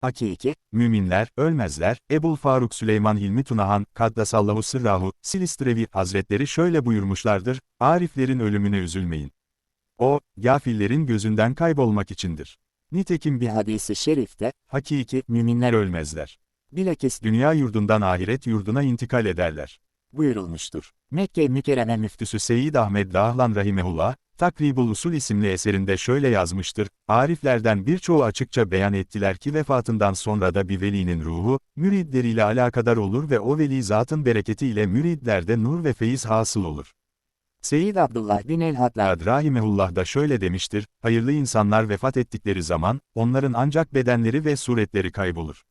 Hakiki, Müminler, ölmezler, Ebul Faruk Süleyman Hilmi Tunahan, Kaddasallahu Sırrahu, Silistrevi Hazretleri şöyle buyurmuşlardır, Ariflerin ölümüne üzülmeyin. O, gafillerin gözünden kaybolmak içindir. Nitekim bir hadisi şerifte, hakiki, müminler ölmezler. bilakis Dünya yurdundan ahiret yurduna intikal ederler. buyurulmuştur. Mekke mükerreme Müftüsü Seyyid Ahmet Dahlan Rahimehullah, Takribul Usul isimli eserinde şöyle yazmıştır, Ariflerden birçoğu açıkça beyan ettiler ki vefatından sonra da bir velinin ruhu, müridleriyle alakadar olur ve o veli zatın bereketiyle müridlerde nur ve feyiz hasıl olur. Seyyid Abdullah bin el-Haddad, Ad Rahimehullah da şöyle demiştir, hayırlı insanlar vefat ettikleri zaman, onların ancak bedenleri ve suretleri kaybolur.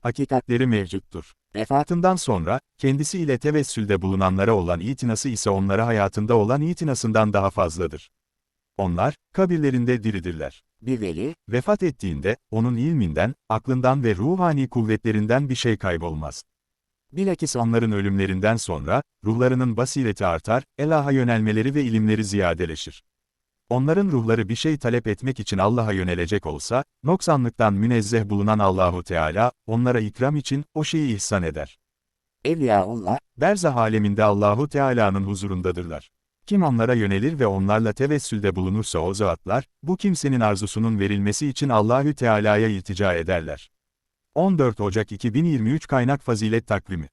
Hakikatleri mevcuttur. Vefatından sonra, kendisi ile tevessülde bulunanlara olan itinası ise onlara hayatında olan itinasından daha fazladır. Onlar, kabirlerinde diridirler. bir veli, Vefat ettiğinde, onun ilminden, aklından ve ruhani kuvvetlerinden bir şey kaybolmaz. Bilakis onların ölümlerinden sonra, ruhlarının basireti artar, Allah'a yönelmeleri ve ilimleri ziyadeleşir. Onların ruhları bir şey talep etmek için Allah'a yönelecek olsa, noksanlıktan münezzeh bulunan Allahu Teala, onlara ikram için o şeyi ihsan eder. Evliyaullah, Berzah aleminde Allahu Teala'nın huzurundadırlar. Kim onlara yönelir ve onlarla tevessülde bulunursa o zatlar, bu kimsenin arzusunun verilmesi için Allahü Teala'ya iltica ederler. 14 Ocak 2023 Kaynak Fazilet Takvimi